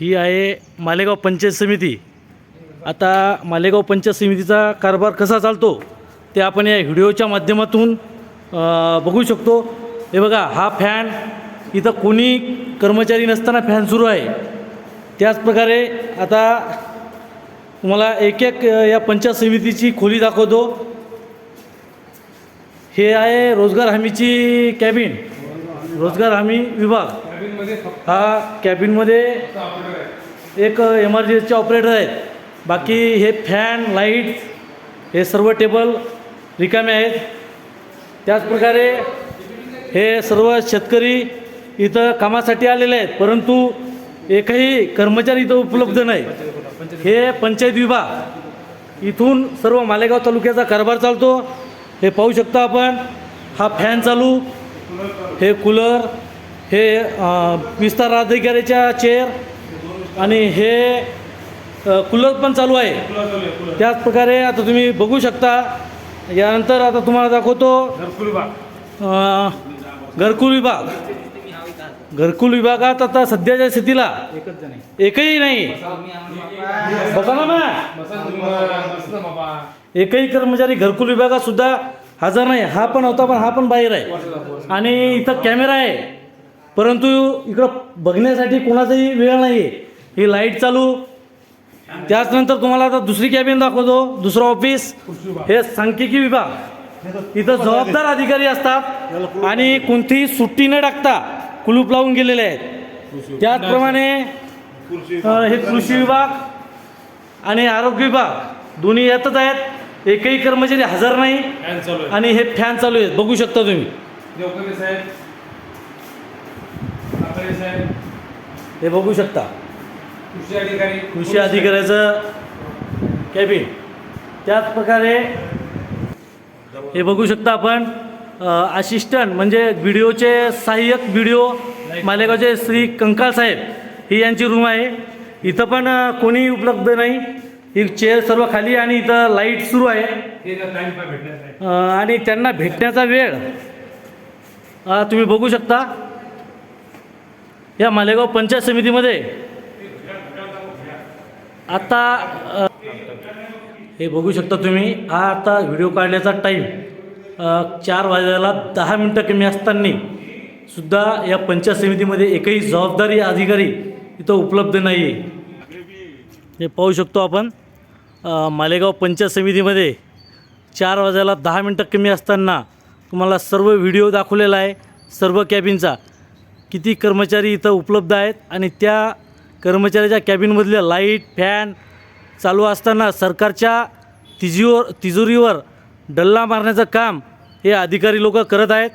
ही आहे मालेगाव पंचायत समिती. आता मालेगाव पंचायत समितीचा कारभार कसा चालतो ते आपण या व्हिडिओच्या माध्यमातून बघू शकतो. हे बघा हा फॅन इथं कोणी कर्मचारी नसताना फॅन सुरू आहे. त्याचप्रकारे आता तुम्हाला एक एक या पंचायत समितीची खोली दाखवतो. हे आहे रोजगार हमीची कॅबिन रोजगार हमी विभाग. हा कॅबिनमध्ये एक एमर्जन्सी ऑपरेटर आहेत. बाकी हे फॅन लाइट हे सर्व टेबल रिकामे आहेत. त्याचप्रकारे हे सर्व शेतकरी इथं कामासाठी आलेले आहेत. परंतु एकही कर्मचारी इथं उपलब्ध नाही. हे पंचायत विभाग. इथून सर्व मालेगाव तालुक्याचा कारभार चालतो. हे पाहू शकता आपण. हा फॅन चालू. हे कूलर हे विस्तार अधिकाऱ्याच्या चेअर आणि हे कूलर पण चालू आहे. त्याच प्रकारे आता तुम्ही बघू शकता यानंतर आता तुम्हाला दाखवतो घरकुल विभाग. घरकुल विभागात आता सध्याच्या स्थितीला एकही नाही. बघा ना एकही कर्मचारी घरकुल विभागात सुद्धा हजर नाही. हा पण होता पण हा पण बाहेर आहे. आणि इथं कॅमेरा आहे. परंतु इकडं बघण्यासाठी कोणाचाही वेळ नाही आहे ही लाइट चालू. त्याचनंतर तुम्हाला आता दुसरी कॅबिन दाखवतो. दुसरं ऑफिस. हे सांख्यिकी विभाग. इथं जबाबदार अधिकारी असतात आणि कोणतीही सुट्टी न टाकता कुलूप लावून गेलेले आहेत. त्याचप्रमाणे हे कृषी विभाग आणि आरोग्य विभाग दोन्ही यातच आहेत. एकही कर्मचारी हजर नाही आणि हे फॅन चालू आहेत. बघू शकता तुम्ही. साहेब. हे बघू शकता. कृषी अधिकारी. कृषी अधिकाऱ्याचं कॅबिन त्याच प्रकारे हे बघू शकता आपण असिस्टंट म्हणजे व्हिडिओचे सहाय्यक व्हिडिओ मालेगावचे श्री कंकाळ साहेब ही यांची रूम आहे. इथं पण अ, कोणी उपलब्ध नाही. ही चेअर सर्व खाली आणि इथं लाइट सुरू आहे. आणि त्यांना भेटण्याचा वेळ तुम्ही बघू शकता. या मालेगाव पंचायत समितीमध्ये? आता हे बघू शकता तुम्ही हा आता व्हिडिओ काढण्याचा टाईम चार वाजायला दहा मिनटं कमी असताना सुद्धा या पंचायत समितीमध्ये एकही जबाबदारी अधिकारी इथं उपलब्ध नाही आहे हे पाहू शकतो आपण मालेगाव पंचायत समितीमध्ये चार वाजायला दहा मिनटं कमी असताना तुम्हाला सर्व व्हिडिओ दाखवलेला आहे सर्व कॅबिनचा. किती कर्मचारी इथं उपलब्ध आहेत आणि त्या कर्मचाऱ्याच्या कॅबिनमधल्या लाइट फॅन चालू असताना सरकारच्या तिजीवर तिजोरीवर डल्ला मारण्याचं काम हे अधिकारी लोक करत आहेत.